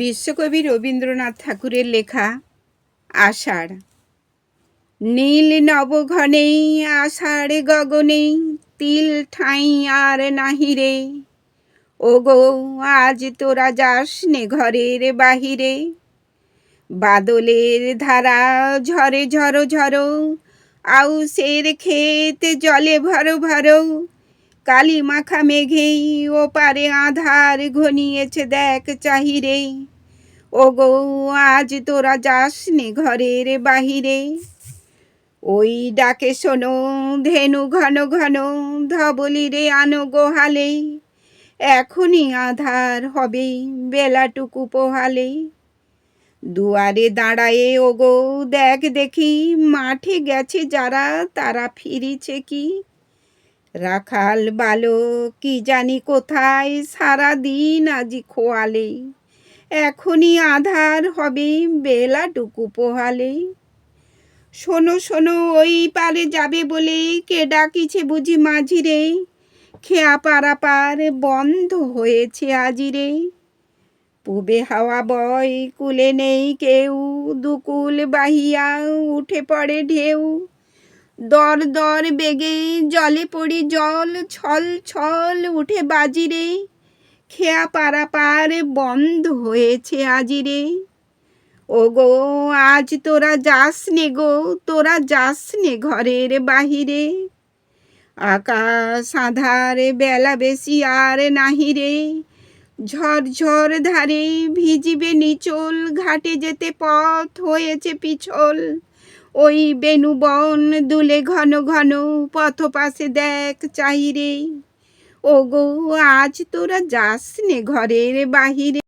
বিশ্বকবি রবীন্দ্রনাথ ঠাকুরের লেখা আষাঢ়। নীল নবঘনেই আষাঢ় গগনে তিল ঠাঁই আর নাহিরে ও গো আজ তোরা যাস নে ঘরের বাহিরে। বাদলের ধারা ঝরে ঝরো ঝরো, আউসের ক্ষেত জলে ভরো ভরো। কালি মাখা মেঘেই ও পারে আধার ঘনিয়েছে দেখ চাহিরে। ও গো আজ তোরা যাস নে ঘরের বাহিরে। ওই ডাকে শোনো, ধেনু ঘন ঘন ধবলিরে আনো গোহালে। এখনই আধার হবে বেলাটুকু পোহালে। দুয়ারে দাঁড়ায়ে ওগো, দেখ দেখি মাঠে গেছে যারা, তারা ফিরিছে কি? রাখাল বালক কি জানি কোথায় সারা দিন আজি খোয়ালে। এখনই আধার হবে বেলাটুকু পোহালে। শোনো শোনো, ওই পারে যাবে বলে কে ডাকিছে বুঝি মাঝিরে। খেয়া পারাপার বন্ধ হয়েছে আজিরে পুবে হাওয়া বয়, কুলে নেই কেউ, দুকুল বাহিয়া উঠে পড়ে ঢেউ। দর দর বেগে জলে পড়ি জল, ছল ছল উঠে বাজিরে। খেয়া পারাপার বন্ধ হয়েছে আজিরে। ও গো আজ তোরা যাস নে গো, তোরা যাস নে ঘরের বাহিরে। আকাশ আধারে বেলা বেশি আর নাহিরে ঝরঝর ধারে ভিজিবে নিচল, ঘাটে যেতে পথ হয়েছে পিছল। ওই বেনু বন দুলে ঘন ঘন পথ পাশে দেখ চাহিরে। ও গো আজ তোরা যাস নে ঘরের বাহিরে।